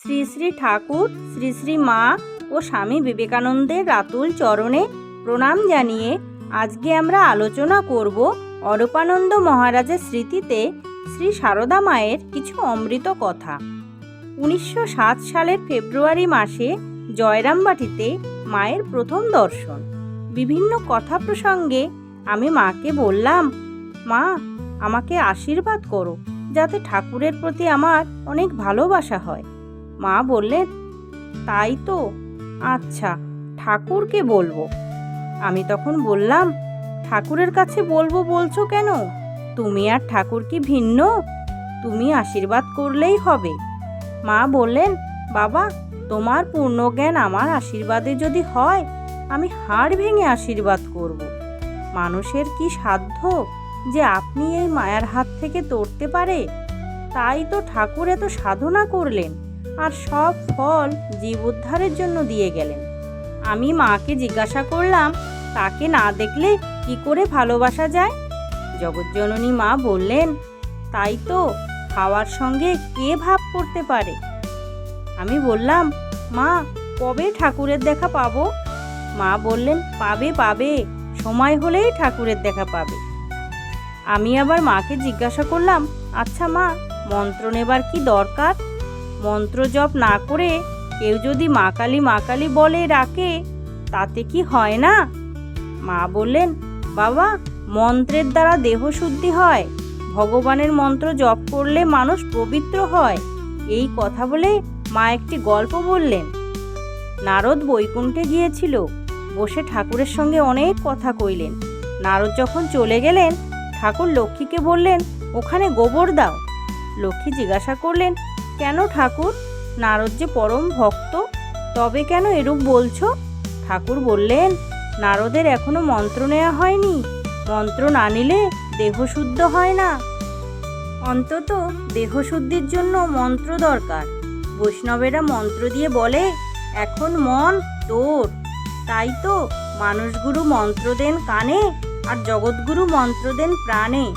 শ্রী শ্রী ঠাকুর, শ্রী শ্রী মা ও স্বামী বিবেকানন্দের রাতুল চরণে প্রণাম জানিয়ে আজকে আমরা আলোচনা করব অরূপানন্দ মহারাজের স্মৃতিতে শ্রী সারদা মায়ের কিছু অমৃত কথা। উনিশশো সাত সালের ফেব্রুয়ারি মাসে জয়রামবাটিতে মায়ের প্রথম দর্শন। বিভিন্ন কথা প্রসঙ্গে আমি মাকে বললাম, মা, আমাকে আশীর্বাদ করো, যাতে ঠাকুরের প্রতি আমার অনেক ভালোবাসা হয়। মা বললেন তাই তো আচ্ছা ঠাকুরকে বলব। আমি তখন বললাম, ঠাকুরের কাছে বলব বলছো কেন? তুমি আর ঠাকুর কি ভিন্ন? তুমি আশীর্বাদ করলেই হবে। মা বললেন, বাবা, তোমার পূর্ণ জ্ঞান আমার আশীর্বাদে যদি হয়, আমি হাড় ভেঙে আশীর্বাদ করব। মানুষের কি সাধ্য যে আপনি এই মায়ার হাত থেকে তরতে পারে? তাই তো ঠাকুর এত সাধনা করলেন। আর সব ফল জীব উদ্ধারের জন্য দিয়ে গেলেন। আমি মাকে জিজ্ঞাসা করলাম, তাকে না দেখলে কি করে ভালোবাসা যায়? জগজ্জননী মা বললেন, তাই তো, খাওয়ার সঙ্গে কে ভাব করতে পারে? আমি বললাম, মা, কবে ঠাকুরের দেখা পাবো? মা বললেন, পাবে পাবে, সময় হলেই ঠাকুরের দেখা পাবে। আমি আবার মাকে জিজ্ঞাসা করলাম আচ্ছা মা, মন্ত্র নেবার কি দরকার? মন্ত্র জপ না করে কেউ যদি মা কালী মা কালী বলে ডাকে, তাতে কি হয় না? মা বললেন, বাবা, মন্ত্রের দ্বারা দেহ শুদ্ধি হয়। ভগবানের মন্ত্র জপ করলে মানুষ পবিত্র হয়। এই কথা বলে মা একটি গল্প বললেন। নারদ বৈকুণ্ঠে গিয়েছিল। বসে ঠাকুরের সঙ্গে অনেক কথা কইলেন। নারদ যখন চলে গেলেন, ঠাকুর লক্ষ্মীকে বললেন, ওখানে গোবর দাও। লক্ষ্মী জিজ্ঞাসা করলেন কেন ঠাকুর? নারদ যে পরম ভক্ত, তবে কেন এরূপ বলছো? ঠাকুর বললেন, নারদের এখনও মন্ত্র নেওয়া হয়নি। মন্ত্র না নিলে দেহ শুদ্ধ হয় না। অন্তত দেহশুদ্ধির জন্য মন্ত্র দরকার। বৈষ্ণবেরা মন্ত্র দিয়ে বলে, এখন মন তোর। তাই তো মানুষগুরু মন্ত্র দেন কানে আর জগৎগুরু মন্ত্র দেন প্রাণে।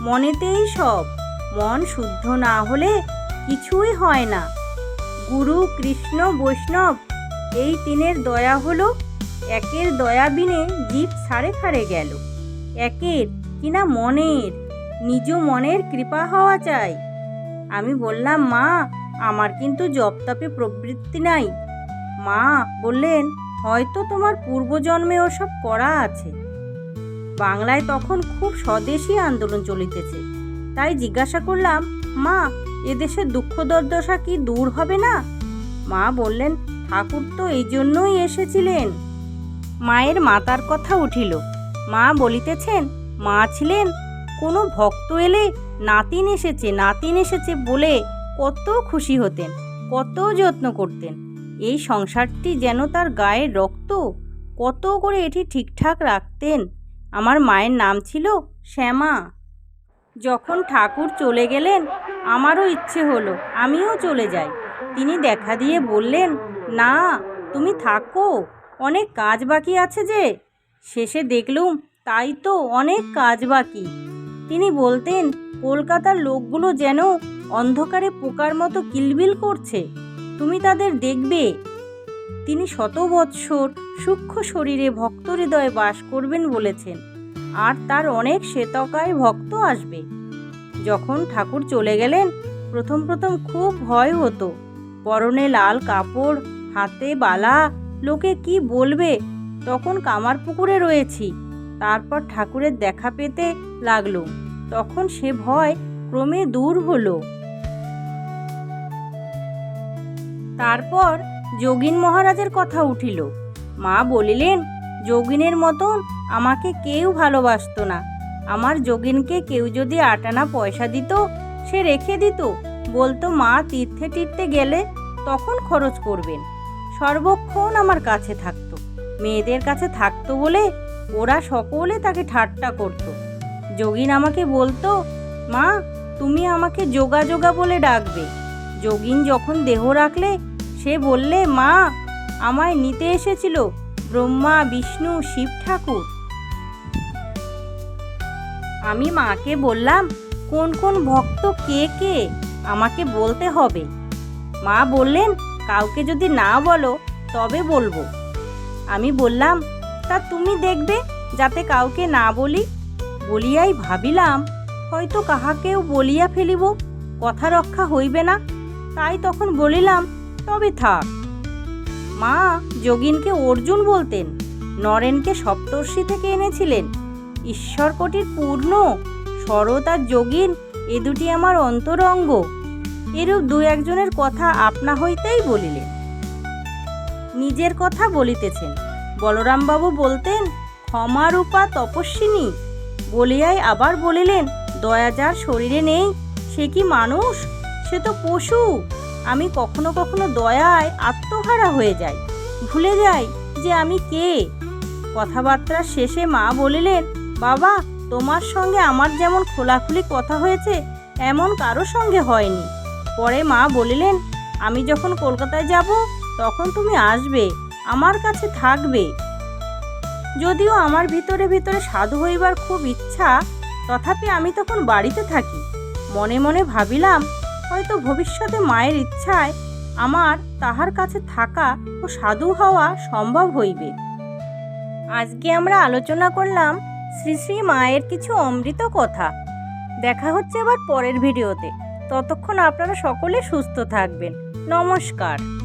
মনেতেই সব। মন শুদ্ধ না হলে কিছুই হয় না। গুরু, কৃষ্ণ, বৈষ্ণব, এই তিনের দয়া হলো, একের দয়া বিনে জীব সাড়ে খাড়ে গেল। একের কিনা মনের, নিজ মনের কৃপা হওয়া চাই। আমি বললাম, মা, আমার কিন্তু জপতাপে প্রবৃত্তি নাই। মা বললেন, হয়তো তোমার পূর্বজন্মে ওসব করা আছে। বাংলায় তখন খুব স্বদেশী আন্দোলন চলিতেছে। তাই জিজ্ঞাসা করলাম, মা এদেশের দুঃখ দুর্দশা কি দূর হবে না? মা বললেন, ঠাকুর তো এই জন্যই এসেছিলেন। মায়ের মাতার কথা উঠিল। মা বলিতেছেন, মা ছিলেন, কোনো ভক্ত এলে নাতিন এসেছে নাতিন এসেছে বলে কত খুশি হতেন, কত যত্ন করতেন। এই সংসারটি যেন তার গায়ের রক্ত, কত করে এটি ঠিকঠাক রাখতেন। আমার মায়ের নাম ছিল শ্যামা। যখন ঠাকুর চলে গেলেন, আমারও ইচ্ছে হলো আমিও চলে যাই। তিনি দেখা দিয়ে বললেন, না, তুমি থাকো, অনেক কাজ বাকি আছে যে। শেষে দেখলুম তাই তো অনেক কাজ বাকি। তিনি বলতেন, কলকাতার লোকগুলো যেন অন্ধকারে পোকার মতো কিলবিল করছে। তুমি তাদের দেখবে। তিনি শত বৎসর সূক্ষ্ম শরীরে ভক্ত হৃদয়ে বাস করবেন বলেছেন। আর তার অনেক শ্বেতকায় ভক্ত আসবে। যখন ঠাকুর চলে গেলেন, প্রথম প্রথম খুব ভয় হতো। পরনে লাল কাপড়, হাতে বালা, লোকে কি বলবে? তখন কামার পুকুরে রয়েছি। তারপর ঠাকুরের দেখা পেতে লাগল। তখন সে ভয় ক্রমে দূর হলো। তারপর যোগিন মহারাজের কথা উঠিল। মা বলিলেন, যোগিনের মতন আমাকে কেউ ভালোবাসতো না। আমার যোগিনকে কেউ যদি আটানা পয়সা দিত, সে রেখে দিত। বলতো, মা, তীর্থে তীর্থে গেলে তখন খরচ করবেন। সর্বক্ষণ আমার কাছে থাকতো। মেয়েদের কাছে থাকতো বলে ওরা সকলে তাকে ঠাট্টা করত। যোগিন আমাকে বলতো, মা, তুমি আমাকে যোগা যোগা বলে ডাকবে। যোগিন যখন দেহ রাখলে, সে বললে, মা, আমায় নিতে এসেছিল ব্রহ্মা, বিষ্ণু, শিব ঠাকুর। আমি মাকে বললাম, কোন কোন ভক্ত কে কে? আমাকে বলতে হবে। মা বললেন, কাউকে যদি না বলো, তবে বলব। আমি বললাম, তা তুমি দেখবে, যাতে কাউকে না বলি। বলিয়াই ভাবিলাম, হয়তো কাহাকেও বলিয়া ফেলিব, কথা রক্ষা হইবে না। তাই তখন বলিলাম, তবে থাক। মা যোগিনকে অর্জুন বলতেন, নরেনকে সপ্তর্ষি থেকে এনেছিলেন। ঈশ্বরকোটির পূর্ণ, শরৎ আর যোগিন এ দুটি আমার অন্তরঙ্গ। এরূপ দু একজনের কথা আপনা হইতেই বলিলেন। নিজের কথা বলিতেছেন। বলরামবাবু বলতেন ক্ষমারূপা তপস্বিনী। বলিয়াই আবার বলিলেন, দয়া যার শরীরে নেই, সে কি মানুষ? সে তো পশু। আমি কখনো কখনো দয়ায় আত্মহারা হয়ে যাই। ভুলে যাই যে আমি কে। কথাবার্তার শেষে মা বলিলেন বাবা, তোমার সঙ্গে আমার যেমন খোলাখুলি কথা হয়েছে, এমন কারও সঙ্গে হয়নি। পরে মা বলিলেন, আমি যখন কলকাতায় যাব, তখন তুমি আসবে, আমার কাছে থাকবে। যদিও আমার ভিতরে ভিতরে সাধু হইবার খুব ইচ্ছা, তথাপি আমি তখন বাড়িতে থাকি। মনে মনে ভাবিলাম, হয়তো ভবিষ্যতে মায়ের ইচ্ছায় আমার তাহার কাছে থাকা ও সাধু হওয়া সম্ভব হইবে। আজকে আমরা আলোচনা করলাম শ্রী শ্রী মায়ের কিছু অমৃত কথা। দেখা হচ্ছে আবার পরের ভিডিওতে। ততক্ষণ আপনারা সকলে সুস্থ থাকবেন। নমস্কার।